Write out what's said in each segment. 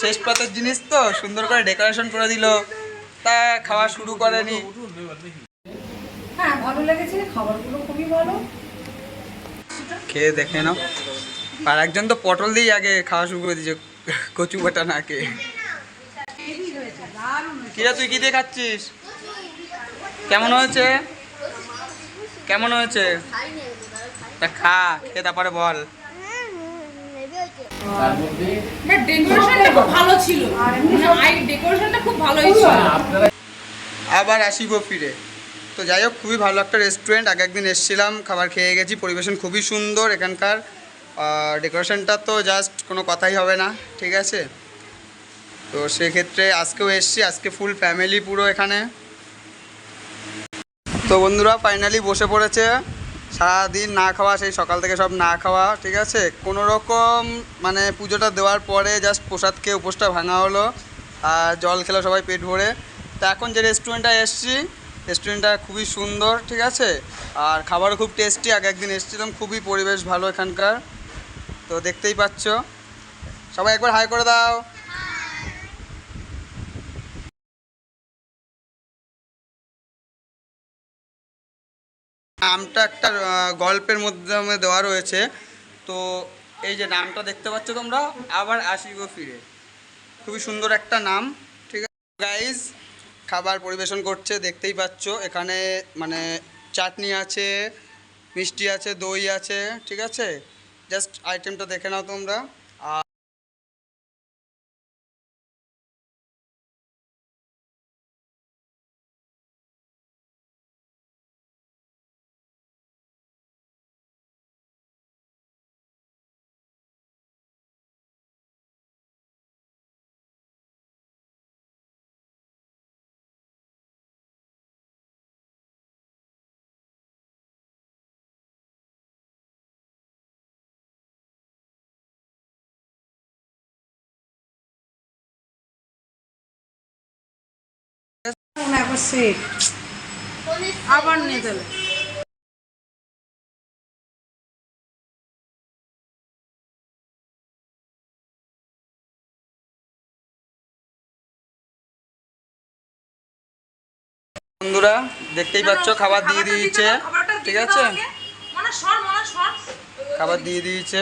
শেষ পাতার জিনিস তো সুন্দর করে ডেকোরেশন করে দিল। তা খাওয়া শুরু করেনি। হ্যাঁ ভালো লেগেছে খাবারগুলো খুবই ভালো। খেয়ে দেখে নাও। আর একজন তো পটল দিয়েই আগে খাওয়া শুরু করে দিয়েছে কচু বাটা না খেয়ে। কিরা তুই কি দিয়ে খাচ্ছিস? কেমন হয়েছে? কেমন হয়েছে? তা খা খেয়ে তারপরে বল। ডেকোরেশনটা খুব ভালো ছিল। আই ডেকোরেশনটা খুব ভালোই ছিল। আবার আসিব ফিরে। তো যাই হোক খুবই ভালো একটা রেস্টুরেন্ট আগে একদিন এসেছিলাম খাবার খেয়ে গেছি পরিবেশন খুবই সুন্দর এখানকার। ডেকোরেশনটা তো জাস্ট কোনো কথাই হবে না ঠিক আছে? তো সেক্ষেত্রে আজকেও এসছি আজকে ফুল ফ্যামিলি পুরো এখানে। তো বন্ধুরা ফাইনালি বসে পড়েছে। সারাদিন না খাওয়া, সেই সকাল থেকে সব না খাওয়া, ঠিক আছে? কোনো রকম মানে পুজোটা দেওয়ার পরে জাস্ট প্রসাদ খেয়ে উপোসটা ভাঙা হলো আর জল খেলো সবাই পেট ভরে। তা এখন যে রেস্টুরেন্টটা এসছি রেস্টুরেন্টটা খুবই সুন্দর, ঠিক আছে? আর খাবারও খুব টেস্টি আগে একদিন এসেছিলাম, খুবই পরিবেশ ভালো এখানকার। তো দেখতেই পাচ্ছ। সবাই একবার হাই করে দাও। নামটা একটা গল্পের মাধ্যমে দেওয়া রয়েছে। তো এই যে নামটা দেখতে পাচ্ছ তোমরা, আবার আসিব ফিরে। খুবই সুন্দর একটা নাম, ঠিক আছে? গাইজ খাবার পরিবেশন করছে, দেখতেই পাচ্ছ। এখানে মানে চাটনি আছে, মিষ্টি আছে, দই আছে, ঠিক আছে? জাস্ট আইটেমটা দেখে নাও তোমরা। আবার নিয়ে বন্ধুরা, দেখতেই পাচ্ছ, খাবার দিয়ে দিয়েছে। ঠিক আছে? খাবার দিয়ে দিয়েছে।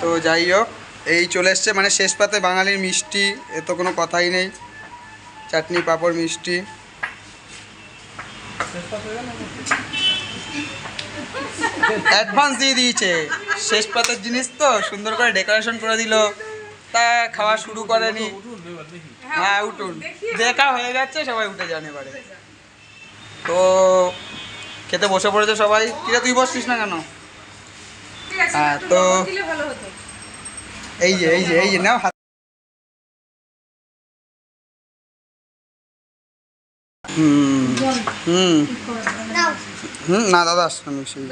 তো যাই হোক, এই চলে এসছে। মানে শেষ পাতে বাঙালির মিষ্টি, এ তো কোনো কথাই নেই। চাটনি পাঁপড় মিষ্টি। অ্যাডভান্স দিয়ে দিয়েছে। শেষ পাতের জিনিস তো সুন্দর করে ডেকোরেশন করে দিল। তা খাওয়া শুরু করেনি। হ্যাঁ উঠুন। দেখা হয়ে যাচ্ছে সবাই উঠে যান এবারে। তো খেতে বসে পড়েছে সবাই? কিরা তুই বসছিস না কেন? হ্যাঁ, তো- এই যে এই যে এই যে নাও হুম। হুম না দাদা আমি সেই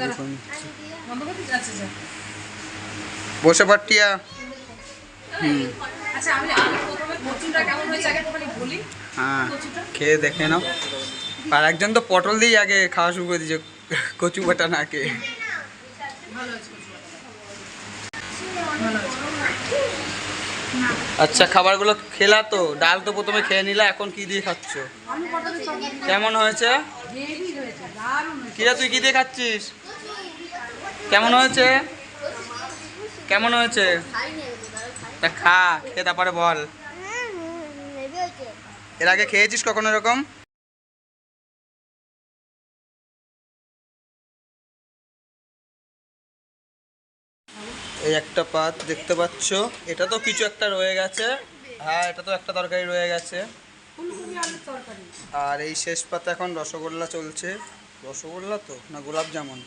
বসে পাটিয়া হুম। আচ্ছা আমি আমি প্রথমে কচুটা কেমন হয়েছে আগে একটুখানি বলি। হ্যাঁ খেয়ে দেখে নাও। আর একজন তো পটল দিয়ে আগে খাওয়া শুরু করে দিয়েছে কচু বাটা না খেয়ে ভালো আছে কচুটা আচ্ছা খাবারগুলো খেলা তো, ডাল তো প্রথমে খেয়ে নিলা, এখন কি দিয়ে খাচ্ছ? কেমন হয়েছে? কিরা, তুই কি দিয়ে খাচ্ছিস? কেমন হয়েছে? কেমন হয়েছে? তা খা, খেয়ে তারপরে বল। এর আগে খেয়েছিস কখনো এরকম? এই একটা পাত দেখতে পাচ্ছ। এটা তো কিছু একটা রয়ে গেছে। হ্যাঁ এটা তো একটা তরকারি রয়ে গেছে। আর এই শেষ পাতে এখন রসগোল্লা চলছে। রসগোল্লা তো? না গোলাপ জামুন?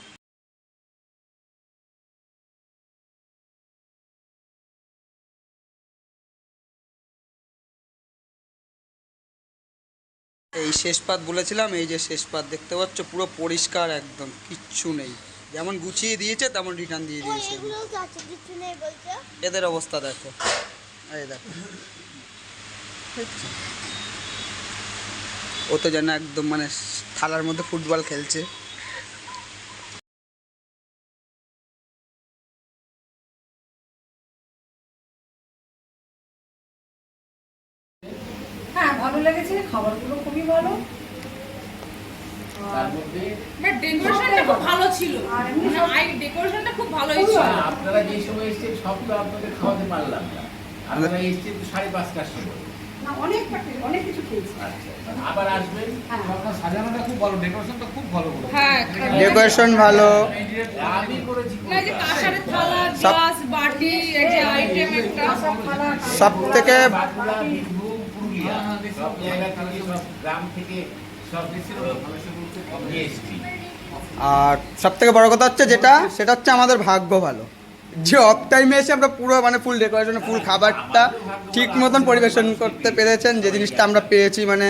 এই শেষ পাত বলেছিলাম, এই যে শেষ পাত দেখতে পাচ্ছ, পুরো পরিষ্কার একদম, কিচ্ছু নেই। যেমন গুছিয়ে দিয়েছে তেমন রিটার্ন দিয়ে দিয়েছে। এদের অবস্থা দেখো। এই দেখো। ও তো যেন একদম মানে থালার মধ্যে ফুটবল খেলছে। হ্যাঁ, ভালো লেগেছে খাবারগুলো খুবই ভালো। তার মধ্যে বাট ডেকোরেশনটা খুব ভালো ছিল। মানে আই ডেকোরেশনটা খুব ভালোই ছিল আপনারা যে সময় এসেছেন সব তো আপনাদের খাওয়াতে পারলাম না। আপনারা এসেছেন তো সাড়ে পাঁচটার সময়। না অনেক অনেক কিছু খেয়েছি। আচ্ছা আবার আসবেন। হ্যাঁ। আপনার সাজানোটা খুব ভালো ডেকোরেশনটা খুব ভালো হ্যাঁ ডেকোরেশন ভালো। আমি করেছি না যে কাঁসারের থালা গ্লাস বাটি এই যে আইটেম একটা। সব থেকে পুরুলিয়া সব জায়গা থেকে সব গ্রাম থেকে আর সব থেকে বড় কথা হচ্ছে যেটা, সেটা হচ্ছে আমাদের ভাগ্য ভালো। যে অফ টাইমে এসে আমরা পুরো মানে ফুল ডেকোরেশন ফুল খাবারটা ঠিক মতন পরিবেশন করতে পেরেছেন, যে জিনিসটা আমরা পেয়েছি মানে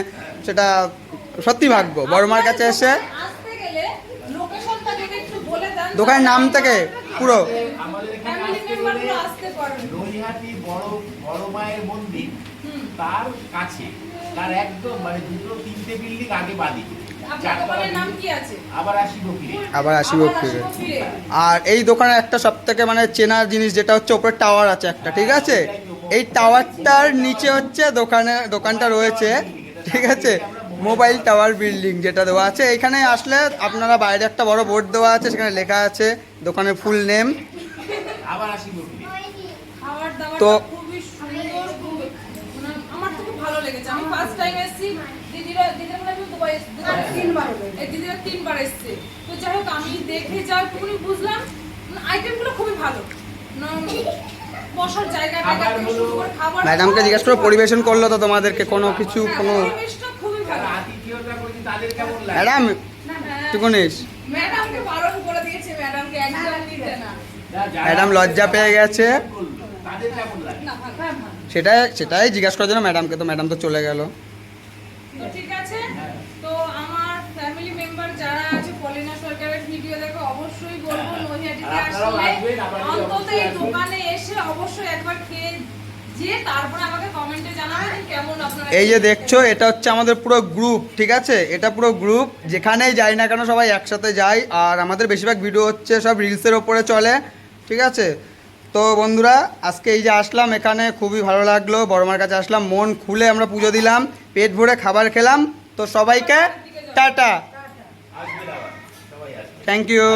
সেটা সত্যি ভাগ্য। বড়মার কাছে এসে দোকানের নাম থেকে পুরো। বড় বড় মায়ের মন্দির তার কাছে তার একদম মানে দুটো তিনটে বিল্ডিং আগে বাদি আপনার দোকানের নাম কি আছে? আবার আসিব ফিরে আর এই দোকানের একটা সব থেকে মানে চেনার জিনিস যেটা হচ্ছে ওপরে টাওয়ার আছে একটা ঠিক আছে? এই টাওয়ারটার নিচে হচ্ছে দোকানে দোকানটা রয়েছে ঠিক আছে? মোবাইল টাওয়ার বিল্ডিং যেটা দেওয়া আছে। এখানে আসলে আপনারা বাইরে একটা বড় বোর্ড দেওয়া আছে সেখানে লেখা আছে দোকানের ফুল নেম আবার আসি বকিলে খাবার দাবার তো- খুবই সুন্দর খুবই মানে আমার তো খুব ভালো লেগেছে আমি ফার্স্ট টাইম এসেছি দিদিরা দিদিরা মনে আমি দুবার তিনবার এই দিদিরা তিনবার এসেছে। তো যাই হোক আমি দেখে যা একটুখানি বুঝলাম আইটেমগুলো খুবই ভালো। বসার জায়গা খাবার থেকে হলো- শুরু করে খাবার ম্যাডামকে জিজ্ঞেস করে পরিবেশন করল তো তোমাদেরকে কোনো কিছু হ্যাঁ, কোনো ম্যাডাম হ্যাঁ, টুকুনিস ম্যাডামকে বারণ করে দিয়েছে ম্যাডামকে একদম নিতে না। ম্যাডাম লজ্জা পেয়ে গেছে। হ্যাঁ। সেটাই সেটাই জিজ্ঞাসা করার জন্য ম্যাডামকে তো ম্যাডাম তো চলে গেল তো ঠিক আছে তো আমার ফ্যামিলি মেম্বার যারা আছে পলিনা সরকারের ভিডিও দেখো অবশ্যই বলব আসলে অন্তত এই দোকানে এসে অবশ্যই একবার খেয়ে যে তারপরে আমাকে কমেন্টে জানাবেন কেমন আপনারা এই যে দেখছ এটা হচ্ছে আমাদের পুরো গ্রুপ ঠিক আছে? এটা পুরো গ্রুপ যেখানেই যাই না কেন সবাই একসাথে যাই আর আমাদের বেশিরভাগ ভিডিও হচ্ছে সব রিলসের ওপরে চলে ঠিক আছে? তো বন্ধুরা আজকে এই যে আসলাম এখানে খুবই ভালো লাগল বড়মার কাছে আসলাম মন খুলে আমরা পুজো দিলাম পেট ভরে খাবার খেলাম তো সবাইকে টাটা। Thank you